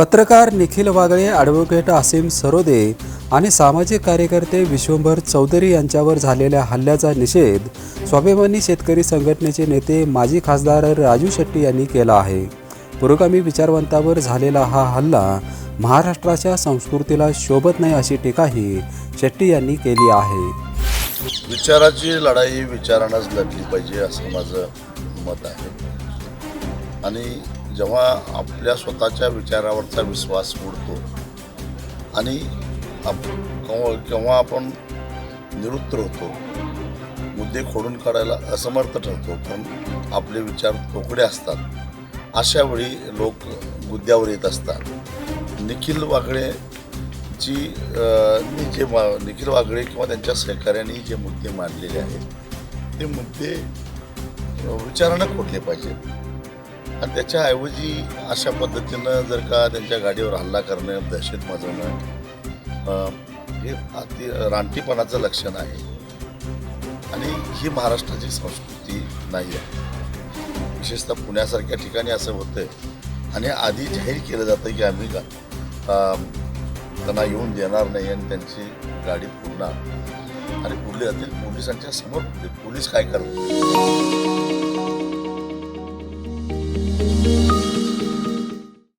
पत्रकार निखिल वागळे ॲडव्होकेट आसिम सरोदे आणि सामाजिक कार्यकर्ते विश्वंभर चौधरी यांच्यावर झालेल्या हल्ल्याचा निषेध स्वाभिमानी शेतकरी संघटनेचे नेते माजी खासदार राजू शेट्टी यांनी केला आहे. पुरोगामी विचारवंतावर झालेला हा हल्ला महाराष्ट्राच्या संस्कृतीला शोभत नाही अशी टीकाही शेट्टी यांनी केली आहे. विचाराची लढाई विचारानंच लढली पाहिजे असं माझं मत आहे. आणि जेव्हा आपल्या स्वतःच्या विचारावरचा विश्वास उडतो आणि आप केव्हा केव्हा आपण निरुत्तर होतो मुद्दे खोडून काढायला असमर्थ ठरतो पण आपले विचार तोकडे असतात अशा वेळी लोक मुद्द्यावर येत असतात. निखिल वागळेची अं, जे मा निखिल वागळे किंवा त्यांच्या सहकार्यांनी जे मुद्दे मांडलेले आहेत ते मुद्दे विचारानं खोटले पाहिजेत. आणि त्याच्याऐवजी अशा पद्धतीनं जर का त्यांच्या गाडीवर हल्ला करणं दहशत माजवणं हे अति रानटीपणाचं लक्षण आहे. आणि ही महाराष्ट्राची संस्कृती नाही आहे. विशेषतः पुण्यासारख्या ठिकाणी असं होतं आणि आधी जाहीर केलं जातं की आम्ही गा त्यांना येऊन देणार नाही आणि त्यांची गाडी पुरणार. आणि पुरली जातील पोलिसांच्या समोर पोलीस काय करतील